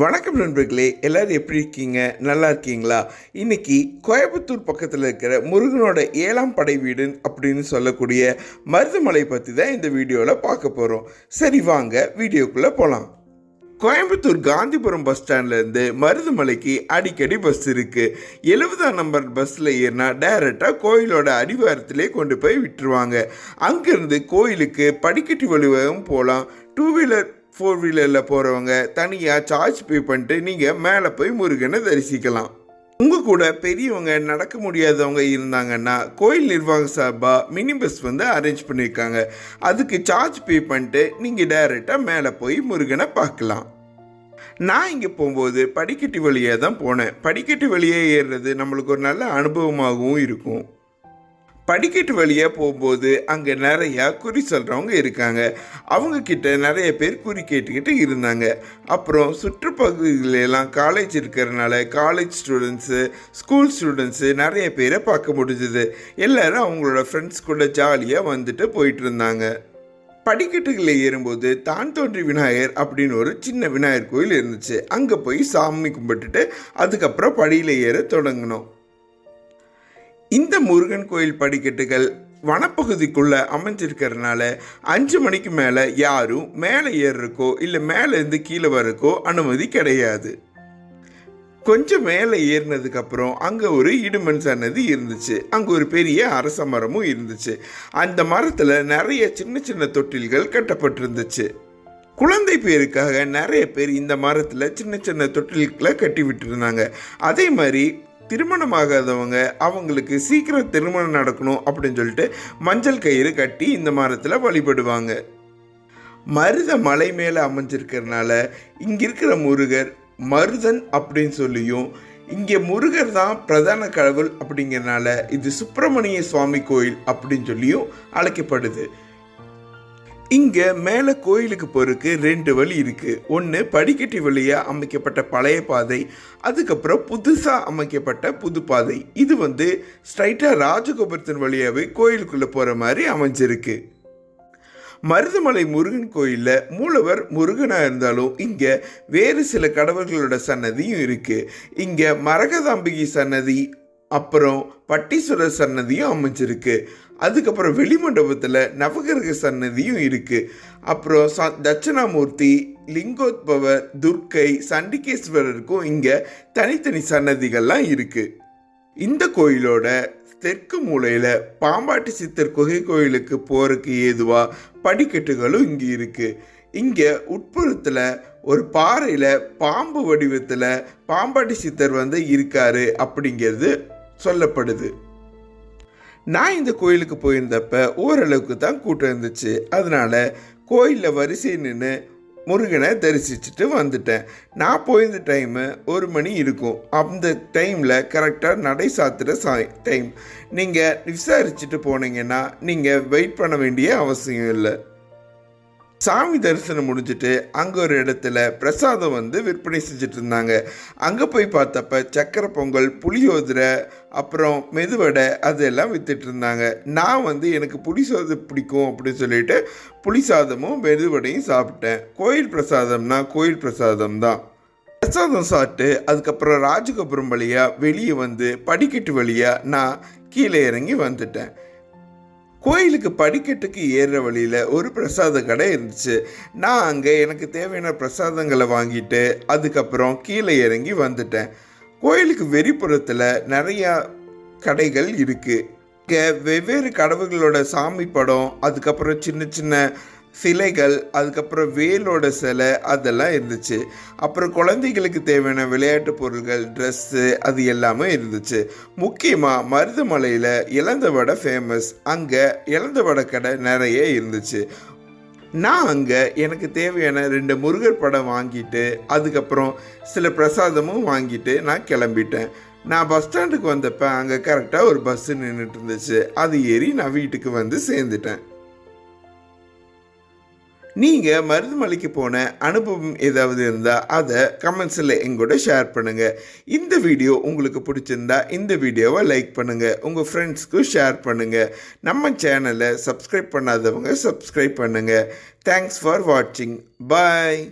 வணக்கம் நண்பர்களே எல்லோரும் எப்படி இருக்கீங்க? நல்லா இருக்கீங்களா? இன்னைக்கு கோயம்புத்தூர் பக்கத்தில் இருக்கிற முருகனோட ஏழாம் படை வீடு அப்படின்னு சொல்லக்கூடிய மருதுமலை பற்றி தான் இந்த வீடியோவில் பார்க்க போகிறோம் சரி வாங்க வீடியோக்குள்ளே போகலாம் கோயம்புத்தூர் காந்திபுரம் பஸ் ஸ்டாண்ட்லேருந்து மருதுமலைக்கு அடிக்கடி பஸ் இருக்குது எழுபதாம் நம்பர் பஸ்ஸில் ஏறினா டைரெக்டாக கோயிலோட அடிவாரத்திலே கொண்டு போய் விட்டுருவாங்க. அங்கேருந்து கோயிலுக்கு படிக்கட்டு வழிவகம் போகலாம் டூ வீலர் ஃபோர் வீலரில் போகிறவங்க தனியாக சார்ஜ் பே பண்ணிட்டு நீங்கள் மேலே போய் முருகனை தரிசிக்கலாம். உங்கள் கூட பெரியவங்க நடக்க முடியாதவங்க இருந்தாங்கன்னா கோயில் நிர்வாக சார்பாக மினி பஸ் வந்து அரேஞ்ச் பண்ணியிருக்காங்க அதுக்கு சார்ஜ் பே பண்ணிட்டு நீங்கள் டைரெக்டாக மேலே போய் முருகனை பார்க்கலாம். நான் இங்கே போகும்போது படிக்கட்டு வழியாக தான் போனேன். படிக்கட்டு வழியே ஏறுறது நம்மளுக்கு ஒரு நல்ல அனுபவமாகவும் இருக்கும். படிக்கட்டு வழியாக போகும்போது அங்கே நிறையா குறி சொல்கிறவங்க இருக்காங்க. அவங்க கிட்ட நிறைய பேர் குறி கேட்டுக்கிட்டு இருந்தாங்க. அப்புறம் சுற்றுப்பகுதிகளெல்லாம் காலேஜ் இருக்கிறனால காலேஜ் ஸ்டூடெண்ட்ஸு ஸ்கூல் ஸ்டூடெண்ட்ஸு நிறைய பேரை பார்க்க முடிஞ்சுது. எல்லாரும் அவங்களோட ஃப்ரெண்ட்ஸ் கூட ஜாலியாக வந்துட்டு போயிட்டு இருந்தாங்க. படிக்கட்டுகளில் ஏறும்போது தான் தோன்றி விநாயகர் அப்படின்னு ஒரு சின்ன விநாயகர் கோயில் இருந்துச்சு. அங்கே போய் சாமி கும்பிட்டுட்டு அதுக்கப்புறம் படியில் ஏற தொடங்கினோம். இந்த முருகன் கோயில் படிக்கட்டுகள் வனப்பகுதிக்குள்ள அமைஞ்சிருக்கிறதுனால அஞ்சு மணிக்கு மேலே யாரும் மேலே ஏறுறக்கோ இல்லை மேலேருந்து கீழே வரக்கோ அனுமதி கிடையாது. கொஞ்சம் மேலே ஏறினதுக்கப்புறம் அங்கே ஒரு இடுமன் சன்னதி இருந்துச்சு. அங்கே ஒரு பெரிய அரச மரமும் இருந்துச்சு. அந்த மரத்தில் நிறைய சின்ன சின்ன தொட்டில்கள் கட்டப்பட்டிருந்துச்சு. குழந்தை பேருக்காக நிறைய பேர் இந்த மரத்தில் சின்ன சின்ன தொட்டில்களை கட்டி விட்டுருந்தாங்க. அதே மாதிரி திருமணமாகாதவங்க அவங்களுக்கு சீக்கிரம் திருமணம் நடக்கணும் அப்படின்னு சொல்லிட்டு மஞ்சள் கயிறு கட்டி இந்த மரத்தில் வழிபடுவாங்க. மருத மலை மேலே அமைஞ்சிருக்கிறதுனால இங்கே இருக்கிற முருகர் மருதன் அப்படின்னு சொல்லியும் இங்கே முருகர் தான் பிரதான கடவுள் அப்படிங்கிறனால இது சுப்பிரமணிய சுவாமி கோயில் அப்படின்னு சொல்லியும் அழைக்கப்படுது. இங்கே மேலே கோயிலுக்கு போகிறதுக்கு ரெண்டு வழி இருக்குது ஒன்று படிக்கட்டு வழியாக அமைக்கப்பட்ட பழைய பாதை அதுக்கப்புறம் புதுசாக அமைக்கப்பட்ட புது பாதை. இது வந்து ஸ்ட்ரைட்டாக ராஜகோபுரத்தின் வழியாகவே கோயிலுக்குள்ளே போகிற மாதிரி அமைஞ்சிருக்கு. மருதமலை முருகன் கோயிலில் மூலவர் முருகனாக இருந்தாலும் இங்கே வேறு சில கடவுள்களோட சன்னதியும் இருக்குது இங்கே மரகதாம்பிகை சன்னதி அப்புறம் பட்டீஸ்வரர் சன்னதியும் அமைஞ்சிருக்கு. அதுக்கப்புறம் வெளிமண்டபத்தில் நவகிரக சன்னதியும் இருக்குது அப்புறம் ச தட்சிணாமூர்த்தி லிங்கோத்பவர் துர்க்கை சண்டிகேஸ்வரருக்கும் இங்கே தனித்தனி சன்னதிகள்லாம் இருக்குது இந்த கோயிலோட தெற்கு மூலையில் பாம்பாட்டி சித்தர் குகை கோயிலுக்கு போகிறதுக்கு ஏதுவாக படிக்கட்டுகளும் இங்கே இருக்குது இங்கே உட்புறத்தில் ஒரு பாறையில் பாம்பு வடிவத்தில் பாம்பாட்டி சித்தர் வந்து இருக்காரு அப்படிங்கிறது சொல்லப்படுது. நான் இந்த கோயிலுக்கு போயிருந்தப்ப ஓரளவுக்கு தான் கூட்டம் இருந்துச்சு. அதனால் கோயிலில் வரிசை நின்று முருகனை தரிசிச்சுட்டு வந்துட்டேன். நான் போயிருந்த டைமு ஒரு மணி இருக்கும். அந்த டைமில் கரெக்டாக நடை சாத்துகிற சா டைம் நீங்கள் விசாரிச்சுட்டு போனீங்கன்னா நீங்கள் வெயிட் பண்ண வேண்டிய அவசியம் இல்லை. சாமி தரிசனம் முடிஞ்சுட்டு அங்கே ஒரு இடத்துல பிரசாதம் வந்து விற்பனை செஞ்சுட்டு இருந்தாங்க அங்கே போய் பார்த்தப்ப சக்கரை பொங்கல் புளியோதரை அப்புறம் மெதுவடை அதெல்லாம் வித்துட்டு இருந்தாங்க நான் வந்து எனக்கு புளிசோதை பிடிக்கும் அப்படின்னு சொல்லிட்டு புளி சாதமும் மெதுவடையும் சாப்பிட்டேன். கோயில் பிரசாதம்னா கோயில் பிரசாதம் தான். பிரசாதம் சாப்பிட்டு அதுக்கப்புறம் ராஜகோபுரம் வழியாக வெளியே வந்து படிக்கட்டு வழியாக நான் கீழே இறங்கி வந்துட்டேன். கோயிலுக்கு படிக்கட்டுக்கு ஏறுற வழியில் ஒரு பிரசாத கடை இருந்துச்சு. நான் அங்கே எனக்கு தேவையான பிரசாதங்களை வாங்கிட்டு அதுக்கப்புறம் கீழே இறங்கி வந்துட்டேன். கோயிலுக்கு வெறிப்புறத்தில் நிறையா கடைகள் இருக்குது இங்கே வெவ்வேறு கடவுள்களோட சாமி படம் அதுக்கப்புறம் சின்ன சின்ன சிலைகள் அதுக்கப்புறம் வேலோட சிலை அதெல்லாம் இருந்துச்சு. அப்புறம் குழந்தைகளுக்கு தேவையான விளையாட்டு பொருட்கள் ட்ரெஸ்ஸு அது எல்லாமே இருந்துச்சு. முக்கியமாக மருதமலையில் இழந்த வடை ஃபேமஸ் அங்கே இழந்த வடை கடை நிறைய இருந்துச்சு. நான் அங்கே எனக்கு தேவையான ரெண்டு முருகர் படம் வாங்கிட்டு அதுக்கப்புறம் சில பிரசாதமும் வாங்கிட்டு நான் கிளம்பிட்டேன். நான் பஸ் ஸ்டாண்டுக்கு வந்தப்போ அங்கே கரெக்டாக ஒரு பஸ்ஸு நின்றுட்டு இருந்துச்சு. அது ஏறி நான் வீட்டுக்கு வந்து சேர்ந்துட்டேன். நீங்கள் மருதுமலைக்கு போன அனுபவம் ஏதாவது இருந்தால் அதை கமெண்ட்ஸில் எங்கூட ஷேர் பண்ணுங்கள் இந்த வீடியோ உங்களுக்கு பிடிச்சிருந்தா இந்த வீடியோவை லைக் பண்ணுங்கள் உங்கள் ஃப்ரெண்ட்ஸ்க்கும் ஷேர் பண்ணுங்கள் நம்ம சேனலை சப்ஸ்கிரைப் பண்ணாதவங்க சப்ஸ்கிரைப் பண்ணுங்கள் தேங்க்ஸ் ஃபார் வாட்சிங் பாய்